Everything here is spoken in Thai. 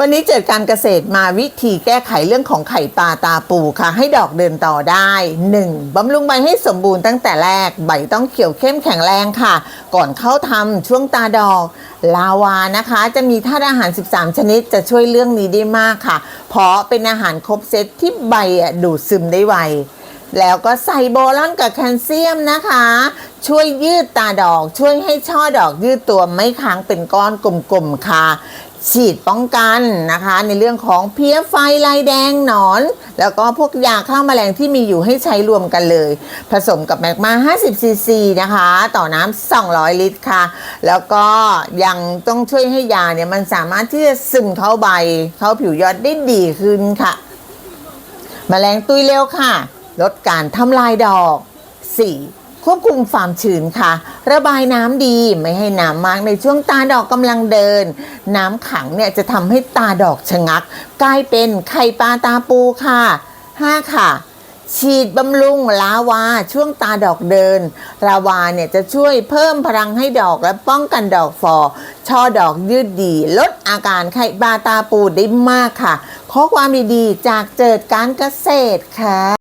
วันนี้เจิดการเกษตรมาวิธีแก้ไขเรื่องของไข่ปลาตาปูค่ะ ให้ดอกเดินต่อได้ 1. บำรุงใบให้สมบูรณ์ตั้งแต่แรก ใบต้องเขียวเข้มแข็งแรงค่ะ ก่อนเข้าทำช่วงตาดอก ลาวานะคะ จะมีธาตุอาหาร 13 ชนิดจะช่วยเรื่องนี้ได้มากค่ะ เพราะเป็นอาหารครบเซตที่ใบดูดซึมได้ไว แล้วก็ใส่โบรอนกับแคลเซียมนะคะ ช่วยยืดตาดอก ช่วยให้ช่อดอกยืดตัวไม่ค้างเป็นก้อนกลมๆค่ะ ฉีดป้องกันนะคะ ในเรื่องของเพี้ยไฟลายแดงหนอน แล้วก็พวกยาฆ่าแมลงที่มีอยู่ให้ใช้รวมกันเลย ผสมกับแมกมา 50 ซีซีนะคะ ต่อน้ำ 200 ลิตรค่ะ แล้วก็ยังต้องช่วยให้ยาเนี่ยมันสามารถที่จะซึมเข้าใบ เข้าผิวยอดได้ดีขึ้นค่ะแมลงตุยเร็วค่ะ ลดการทำลายดอก 4. ควบคุมความชื้นค่ะ ระบายน้ำดีไม่ให้น้ำมากในช่วงตาดอกกำลังเดิน น้ำขังเนี่ยจะทำให้ตาดอกชะงัก กลายเป็นไข่ปลาตาปูค่ะ 5. ค่ะฉีดบำรุงลาวาช่วงตาดอกเดินลาวาเนี่ยจะช่วยเพิ่มพลังให้ดอกและป้องกันดอกฟอ ช่อดอกยืดดี ลดอาการไข้บาตาปูได้มากค่ะ ข้อความดีๆ จากเจิดการเกษตรค่ะ